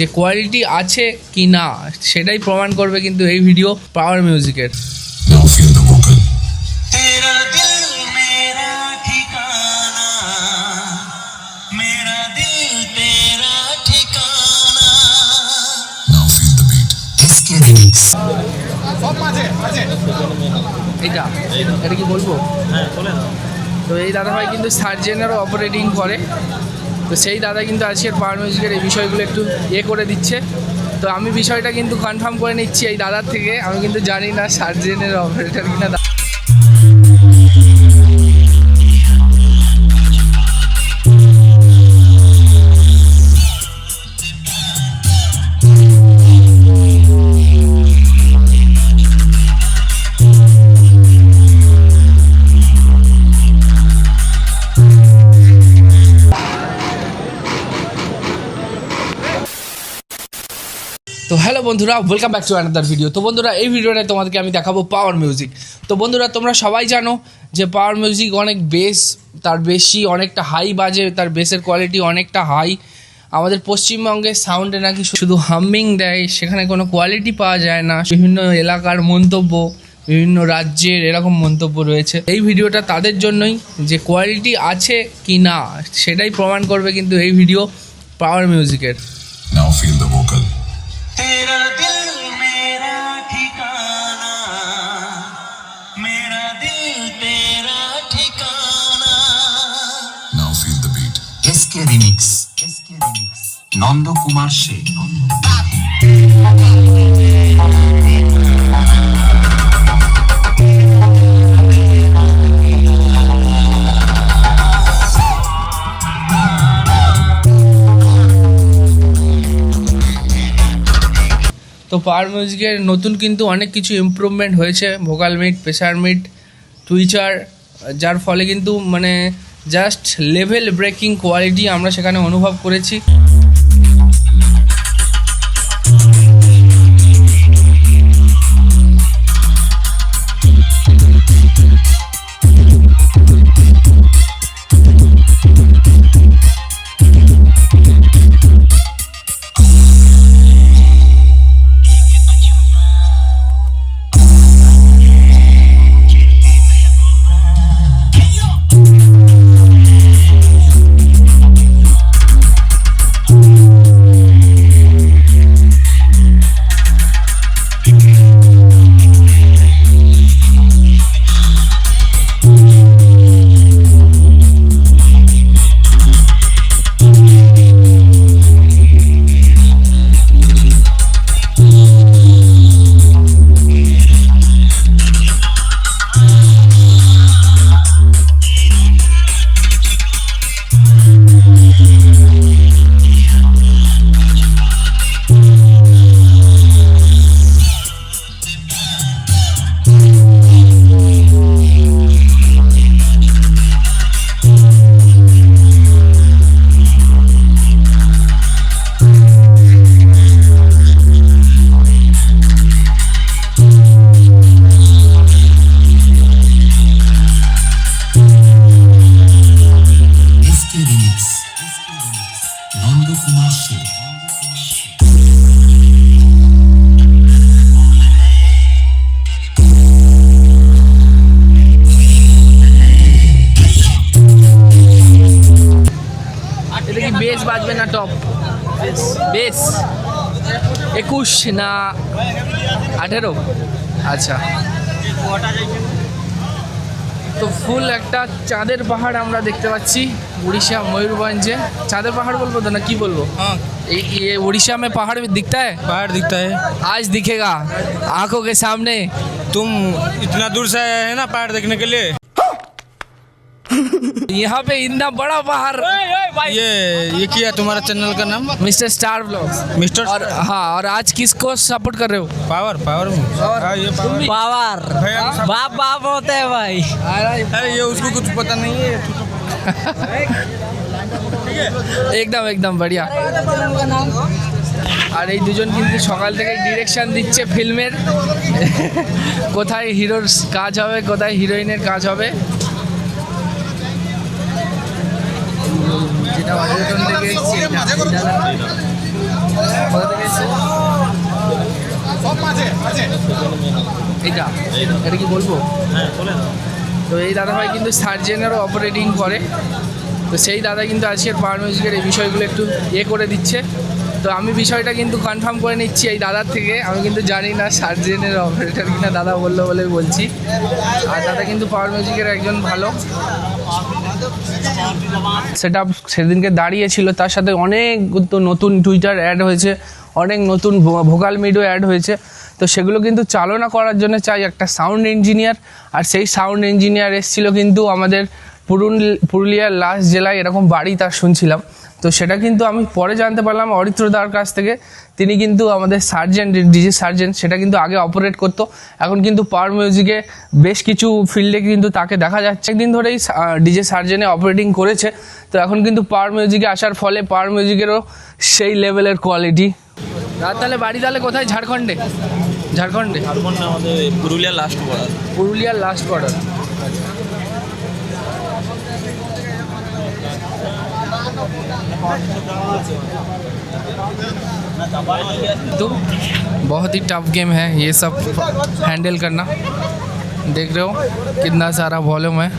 যে কোয়ালিটি আছে কি না সেটাই প্রমাণ করবে কিন্তু এই ভিডিও পাওয়ার মিউজিকের এটা এটা কি বলব? হ্যাঁ বলে তো এই দাদাভাই কিন্তু সার্জেনেরও অপারেটিং করে। তো সেই দাদা কিন্তু আজকের পাওয়ার মিউজিকের এই বিষয়গুলো একটু ইয়ে করে দিচ্ছে। তো আমি বিষয়টা কিন্তু কনফার্ম করে নিচ্ছি এই দাদার থেকে। আমি কিন্তু জানি না সার্জেনের অপারেটর কিনা হ্যালো বন্ধুরা welcome back to another video তো বন্ধুরা, এই ভিডিওটায় তোমাদেরকে আমি দেখাবো পাওয়ার মিউজিক তো বন্ধুরা, তোমরা সবাই জানো যে পাওয়ার মিউজিক অনেক বেস তার বেশি অনেকটা হাই বাজে, তার বেসের কোয়ালিটি অনেকটা হাই আমাদের পশ্চিমবঙ্গের সাউন্ডে নাকি শুধু হামিং দেয়, সেখানে কোনো কোয়ালিটি পাওয়া যায় না। বিভিন্ন এলাকার মন্তব্য, বিভিন্ন রাজ্যের এরকম মন্তব্য রয়েছে। এই ভিডিওটা তাদের জন্যই যে কোয়ালিটি আছে কি না, সেটাই প্রমাণ করবে কিন্তু এই ভিডিও পাওয়ার মিউজিকের Now feel the Nanda Kumar সে তো পাওয়ার মিউজিকের নতুন কিন্তু অনেক কিছু ইমপ্রুভমেন্ট হয়েছে vocal mid pressure mid tweeter যার ফলে কিন্তু মানে জাস্ট লেভেল ব্রেকিং কোয়ালিটি আমরা সেখানে অনুভব করেছি। Remix. নন্দ এটা কি বেস বাজবে না টপ? বেস একুশ না আঠেরো? আচ্ছা। তো ফুল একটা চাঁদের পাহাড় আমরা দেখতে পাচ্ছি उड़ीसा मयूरभंजे चाँदर पहाड़ बोलबो तो ना की बोलबो हाँ ये- ये उड़ीसा में पहाड़ भी दिखता है पहाड़ दिखता है आज दिखेगा आंखों के सामने तुम इतना दूर से आए हैं ना पहाड़ देखने के लिए यहाँ पे इतना बड़ा पहाड़ ये ये क्या है तुम्हारा चैनल का नाम मिस्टर स्टार ब्लॉग्स मिस्टर और हाँ और आज किसको सपोर्ट कर रहे हो पावर पावर में हाँ ये पावर पावर भैया का सब- बाप बाप होते हैं भाई अरे ये उसको कुछ पता नहीं है একদম একদম বঢ়িয়া আর এই দুজন কিন্তু সকাল থেকে ডিরেকশন দিচ্ছে ফিল্মের কোথায় হিরোর কাজ হবে কোথায় হিরোইনের কাজ হবে থেকে এসছে এটা, এটা কোথা থেকে এসছে? এইটা? এটা কি বলব? তো এই দাদাভাই কিন্তু সার্জেনেরও অপারেটিং করে। তো সেই দাদা কিন্তু আজকের পাওয়ার মিউজিকের এই বিষয়গুলো একটু ইয়ে করে দিচ্ছে। তো আমি বিষয়টা কিন্তু কনফার্ম করে নিচ্ছি এই দাদার থেকে। আমি কিন্তু জানি না সার্জেনের অপারেটর কিনা দাদা বলল বলে বলছি। আর দাদা কিন্তু পাওয়ার মিউজিকের একজন ভালো। সেট সেদিনকে দাঁড়িয়েছিল। তার সাথে অনেক নতুন টুইটার অ্যাড হয়েছে, অনেক নতুন ভোকাল মিডিও অ্যাড হয়েছে। তো সেগুলো কিন্তু চালনা করার জন্য চাই একটা সাউন্ড ইঞ্জিনিয়ার আর সেই সাউন্ড ইঞ্জিনিয়ার এসেছিল কিন্তু আমাদের পুরুল, পুরুলিয়ার লাস্ট জেলায় এরকম বাড়ি তার শুনছিলাম। তো সেটা কিন্তু আমি পরে জানতে পারলাম অরিত্র অরিত্রদার কাছ থেকে। তিনি কিন্তু আমাদের সার্জেন্ট ডিজি সার্জেন্ট সেটা কিন্তু আগে অপারেট করতো। এখন কিন্তু পাওয়ার মিউজিকে বেশ কিছু ফিল্ডে কিন্তু তাকে দেখা যাচ্ছে। একদিন ধরেই ডিজে সার্জেনে অপারেটিং করেছে। তো এখন কিন্তু পাওয়ার মিউজিকে আসার ফলে পাওয়ার মিউজিকেরও সেই লেভেলের কোয়ালিটি। রাত তাহলে বাড়ি তাহলে কোথায়? ঝাড়খণ্ডে? ঝাড়খণ্ডে? ঝাড়খণ্ড আমাদের পুরুলিয়া লাস্ট বর্ডার পুরুলিয়ার লাস্ট বর্ডার तो बहुत ही टफ गेम है ये सब हैंडल करना देख रहे हो कितना सारा वॉल्यूम है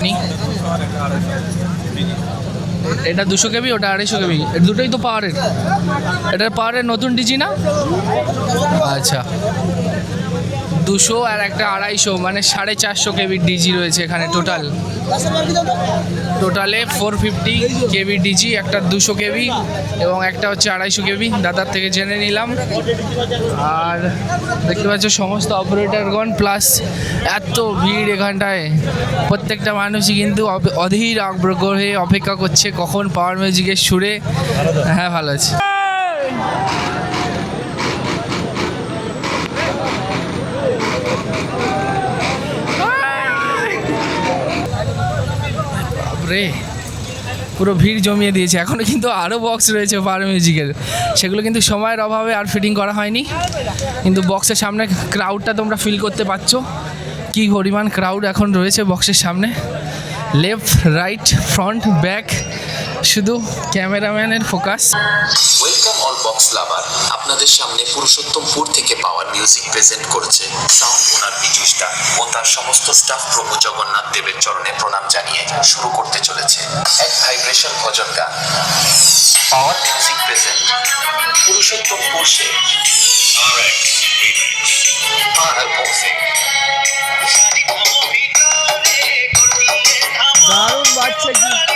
नहीं এটা দুশো কেবি ওটা আড়াইশো কেবি দুটোই তো পাওয়ারের এটার পাওয়ারের নতুন ডিজি না আচ্ছা দুশো আর একটা আড়াইশো মানে সাড়ে চারশো কেবির ডিজি রয়েছে এখানে টোটাল টোটালে ফোর ফিফটি কেবি ডিজি, একটা দুশো কেবি এবং একটা হচ্ছে আড়াইশো কেবি। দাদার থেকে জেনে নিলাম। আর দেখতে পাচ্ছ সমস্ত অপারেটরগণ প্লাস এত ভিড় এখানটায়। প্রত্যেকটা মানুষই কিন্তু অধীর আগ্রহে অপেক্ষা করছে কখন পাওয়ার মিউজিকের সুরে। হ্যাঁ ভালো আছে। রে পুরো ভিড় জমিয়ে দিয়েছে। এখনও কিন্তু আরও বক্স রয়েছে পাওয়ার মিউজিকের সেগুলো কিন্তু সময়ের অভাবে আর ফিটিং করা হয়নি। কিন্তু বক্সের সামনে ক্রাউডটা তোমরা ফিল করতে পারছ কী পরিমাণ ক্রাউড এখন রয়েছে বক্সের সামনে। লেফট রাইট ফ্রন্ট ব্যাক শুধু ক্যামেরাম্যানের ফোকাস বক্স লাভার আপনাদের সামনে পুরুষোত্তমপুর থেকে পাওয়ার মিউজিক প্রেজেন্ট করছে সাউন্ড ওনার বিজুষ্টা ও তার সমস্ত স্টাফ প্রভু জগন্নাথ দেবের চরণে প্রণাম জানিয়ে শুরু করতে চলেছে। এক ভাইব্রেশন ভজন গান। পাওয়ার মিউজিক প্রেজেন্ট পুরুষোত্তমপুর সে। আর পৌঁছে দারুণ বাচ্চা কি?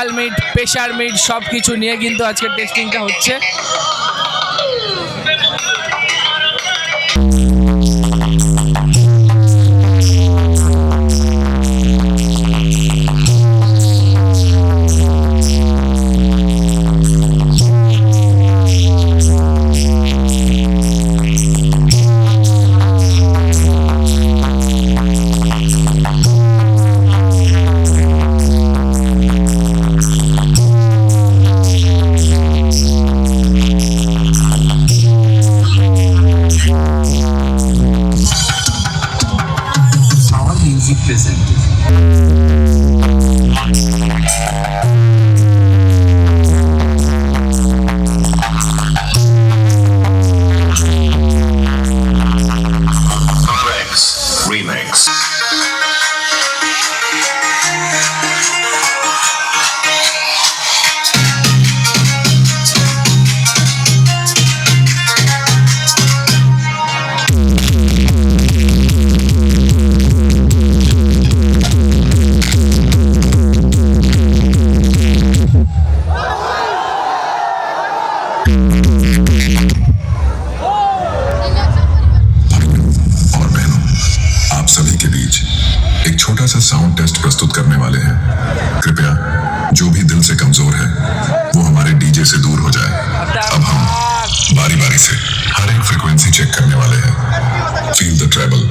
ভোকাল মিট প্রেশার মিট সব কিছু নিয়ে কিন্তু আজকে টেস্টিংটা হচ্ছে। छोटा सा साउंड टेस्ट प्रस्तुत करने वाले हैं। कृपया, जो भी दिल से कमज़ोर है, वो हमारे डीजे से दूर हो जाए। अब हम बारी बारी से हर एक फ्रिक्वेंसी चेक करने वाले हैं। Feel the travel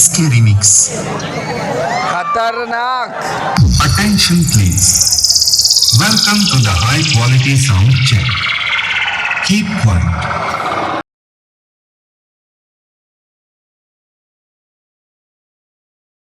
Scary mix. Attention, please. Welcome to the high quality sound check. Keep quiet.